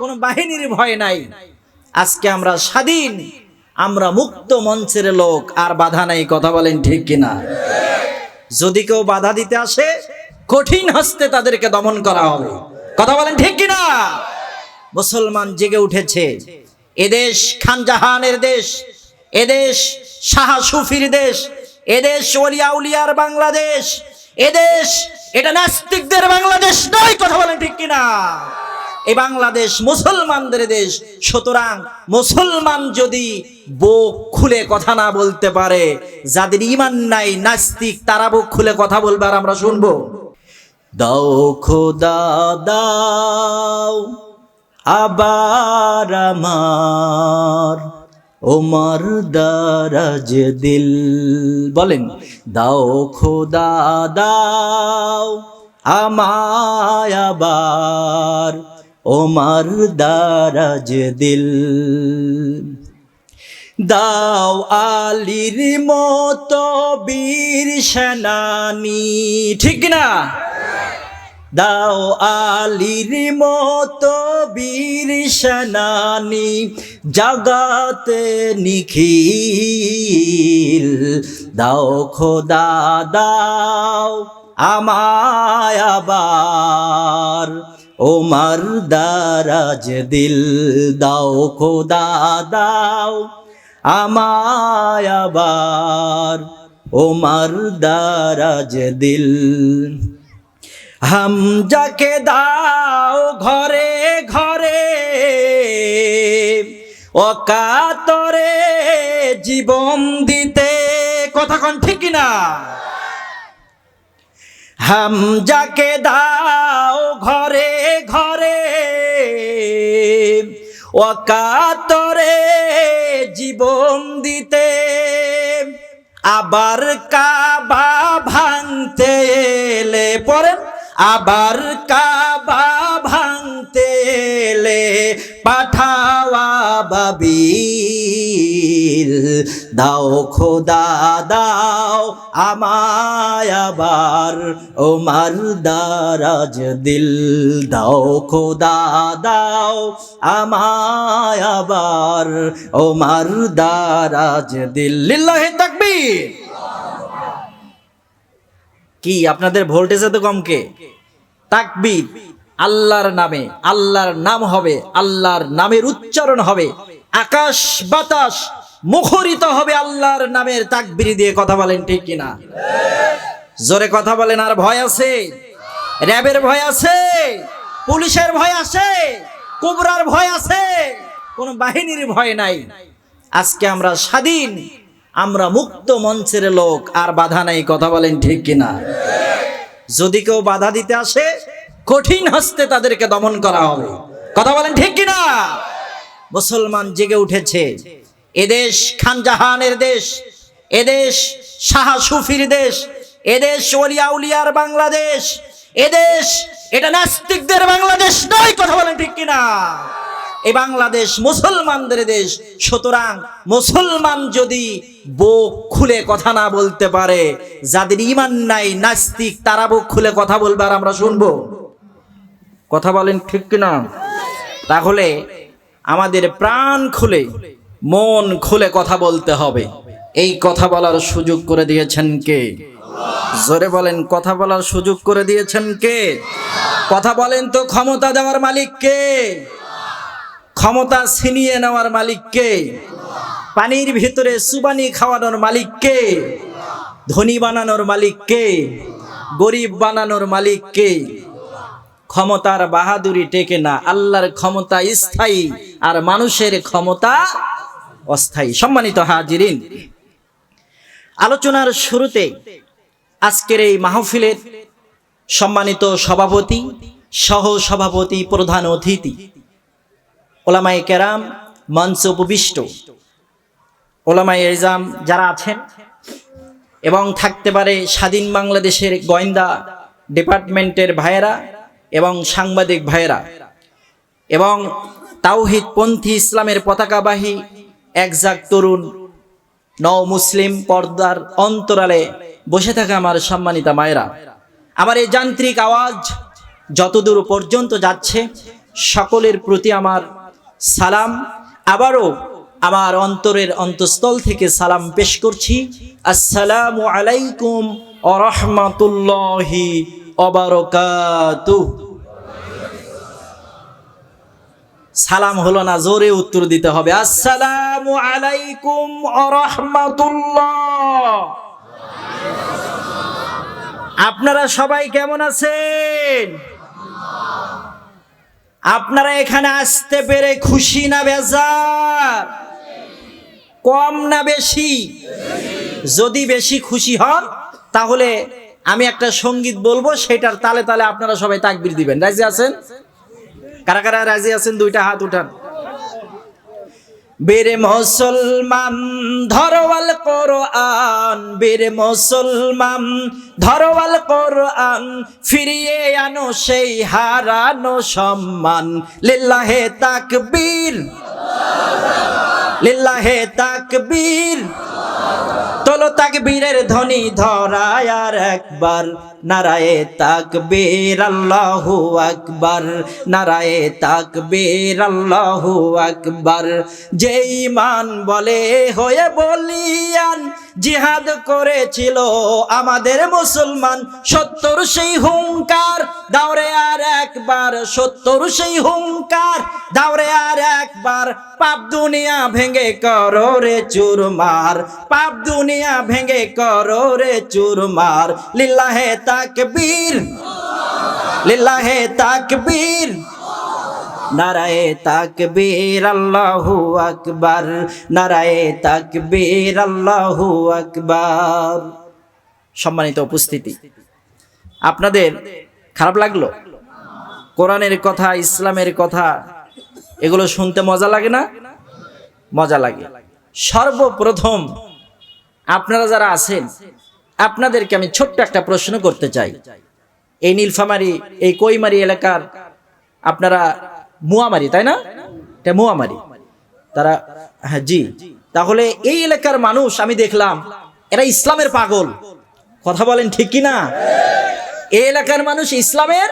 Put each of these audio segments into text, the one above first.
কোনো বাহিনীর ভয় নাই। আজকে আমরা স্বাধীন, আমরা মুক্ত মঞ্চের লোক, আর বাধা নাই, কথা বলেন ঠিক কিনা? যদি কেউ বাধা দিতে আসে, কঠিন হস্তে তাদেরকে দমন করা হবে। কথা বলেন ঠিক কিনা? মুসলমান জেগে উঠেছে। এদেশ খানজাহানের দেশ এদেশ শাহ সুফির দেশ এদেশ ওলিয়া উলিয়ার বাংলাদেশ এদেশ এটা নাস্তিকদের বাংলাদেশ নয়, কথা বলেন ঠিক কিনা? এই বাংলাদেশ মুসলমানদের দেশ। সুতরাং মুসলমান যদি বুক খুলে কথা না বলতে পারে, যাদের ইমান নাই, নাস্তিক, তারা বুক খুলে কথা বলবে আর আমরা শুনব। দাও খোদা, দাও আবার আমার ওমর দারাজ দিল। বলেন, দাও খোদা, দাও আমায় আবার ওমর দারাজ দিল। দাও আলির মতো বীর সেনানি, ঠিক না দাও আলির মতো বীর সেনানি, জগাতে নিখিল। দাও খোদা, দাও আমায় আবার ওমার দারাজ দিল দাও, খোদা দাও আমায় আবার। ওমার দারাজ দিল। হাম যাকে দাও ঘরে ঘরে, অকাতরে জীবন দিতে। কথা কন ঠিক না হাম যাকে দাও ঘরে ঘরে। অকাতরে জীবন দিতে আবার কাবা ভাঙতে এলে পরে আবার কাবা পাঠাওয়া বাবিল। দাও খোদা, দাও আমায় আবার। ওমার দারাজ দিল, দাও খোদা, দাও আমায় আবার। ওমার দারাজ দিল, লিল্লাহে তাকবীর। কি, আপনাদের ভোল্টেজ এত কম কে? তাকবীর। আল্লাহর নামে, আল্লাহর নাম হবে, আল্লাহর নামের উচ্চারণ হবে। আকাশ বাতাস মুখরিত হবে আল্লাহর নামের তাকবির দিয়ে কথা বলেন ঠিক কিনা? জোরে কথা বলেন, আর ভয় আছে? র্যাবের ভয় আছে? পুলিশের ভয় আছে? কুবরার ভয় আছে? কোন বাহিনীর ভয় নাই। আজকে আমরা স্বাধীন, আমরা মুক্ত মঞ্চের লোক, আর বাধা নাই, কথা বলেন ঠিক কিনা? যদি কেউ বাধা দিতে আসে কঠিন হস্তে তাদেরকে দমন করা হবে। কথা বলেন ঠিক কিনা? মুসলমান জেগে উঠেছে। এদেশ খানজাহানের দেশ এদেশ শাহ সুফির দেশ এদেশ ওলিয়া উলিয়ার বাংলাদেশ এদেশ এটা নাস্তিকদের বাংলাদেশ নয়, কথা বলেন ঠিক কিনা? এই বাংলাদেশ মুসলমানদের দেশ। সুতরাং মুসলমান যদি বুক খুলে কথা না বলতে পারে, যাদের ইমান নাই, নাস্তিক, তারা বুক খুলে কথা বলবে আর আমরা শুনব। কথা বলেন ঠিক কিনা? তাহলে আমাদের প্রাণ খুলে, মন খুলে কথা বলতে হবে। এই কথা বলার সুযোগ করে দিয়েছেন কে? জোরে বলেন, কথা বলার সুযোগ করে দিয়েছেন কে? কথা বলেন তো ক্ষমতা দেওয়ার মালিক কে? ক্ষমতা ছিনিয়ে নেওয়ার মালিক কে? পানির ভিতরে সুবানি খাওয়ানোর মালিক কে? ধনী বানানোর মালিক কে? গরিব বানানোর মালিক কে? ক্ষমতার বাহাদুরি টেকে না, আল্লাহর ক্ষমতা স্থায়ী আর মানুষের ক্ষমতা অস্থায়ী। সম্মানিত হাজিরিন, আলোচনার শুরুতে আজকের এই মাহফিলের সম্মানিত সভাপতি সহ সভাপতি প্রধান অতিথি ওলামাই কেরাম, মঞ্চ উপবিষ্ট ওলামাই এজাম যারা আছেন এবং থাকতে পারে স্বাধীন বাংলাদেশের গোয়েন্দা ডিপার্টমেন্টের ভাইয়েরা এবং সাংবাদিক ভাইয়েরা, এবং তাওহিদ পন্থী ইসলামের পতাকাবাহী একজাক তরুণ, নও মুসলিম পর্দার অন্তরালে বসে থাকা আমার সম্মানিতা মায়েরা, আমার এই যান্ত্রিক আওয়াজ যতদূর পর্যন্ত যাচ্ছে, সকলের প্রতি আমার সালাম। আবারও আমার অন্তরের অন্তঃস্থল থেকে সালাম পেশ করছি। আসসালামু আলাইকুম আরহামাতুল্লাহি অবারকাতুহ সালাম হলো না, জোরে উত্তর দিতে হবে। আসসালামু আলাইকুম আরহামাতুল্লাহ আপনারা সবাই কেমন আছেন? আপনারা এখানে আসতে পেরে খুশি না বেজার? কম না বেশি? যদি বেশি খুশি হন, তাহলে আমি একটা সংগীত বলব, সেটার তালে তালে আপনারা সবাই তাকবির দিবেন। রাজি আছেন? কারা কারা রাজি আছেন? দুইটা হাত উঠান। বেরে মুসলমান, ধরওয়াল কোরআন। বেরে মুসলমান, ধরওয়াল কোরআন। ফিরিয়ে আনো সেই হারানো সম্মান। লিল্লাহে তাকবীর। লিল্লাহে তাকবীর। তোলো তাকবীরের ধ্বনি ধরায় আর একবার। নারায়ে তাকবীর, আল্লাহু আকবার। নারায়ে তাকবীর, আল্লাহু আকবার। যেই মান বলে হয়ে বলিয়ান জিহাদ করেছিল আমাদের মুসলমান। সত্তর সেই হুঙ্কার দাওরে আর একবার সত্তর সেই হুঙ্কার দাওরে আর একবার পাপ দুনিয়া ভেঙে করো রে চুরমার, পাপ দুনিয়া ভেঙে করো রে চুরমার। লিল্লাহে তাকবীর লিল্লাহে তাকবীর। নারায়ে তাকবীর আল্লাহু আকবার, নারায়ে তাকবীর আল্লাহু আকবার। সম্মানিত উপস্থিতি, আপনাদের খারাপ লাগল? কোরআনের কথা, ইসলামের কথা, এগুলো শুনতে মজা লাগে না? মজা লাগে। সর্বপ্রথম আপনারা যারা আছেন, আপনাদেরকে আমি ছোট্ট একটা প্রশ্ন করতে চাই। এই নীলফামারি, এই কৈমারি এলাকার আপনারা মুয়ামারি, তাই না? এটা মুয়ামারি। তারা হ্যাঁ জি। তাহলে এই এলাকার মানুষ আমি দেখলাম, এরা ইসলামের পাগল। কথা বলেন ঠিক না এই এলাকার মানুষ ইসলামের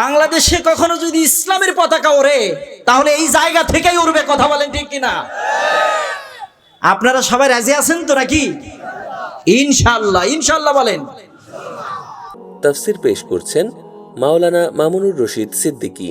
বাংলাদেশে কখনো যদি ইসলামের পতাকা ওড়ে, তাহলে এই জায়গা থেকেই উড়বে, কথা বলেন ঠিক কিনা? আপনারা সবাই রাজি আছেন তো নাকি? ইনশাল্লাহ ইনশাল্লাহ বলেন। তাফসির পেশ করছেন মাওলানা মামুনুর রশিদ সিদ্দিকী।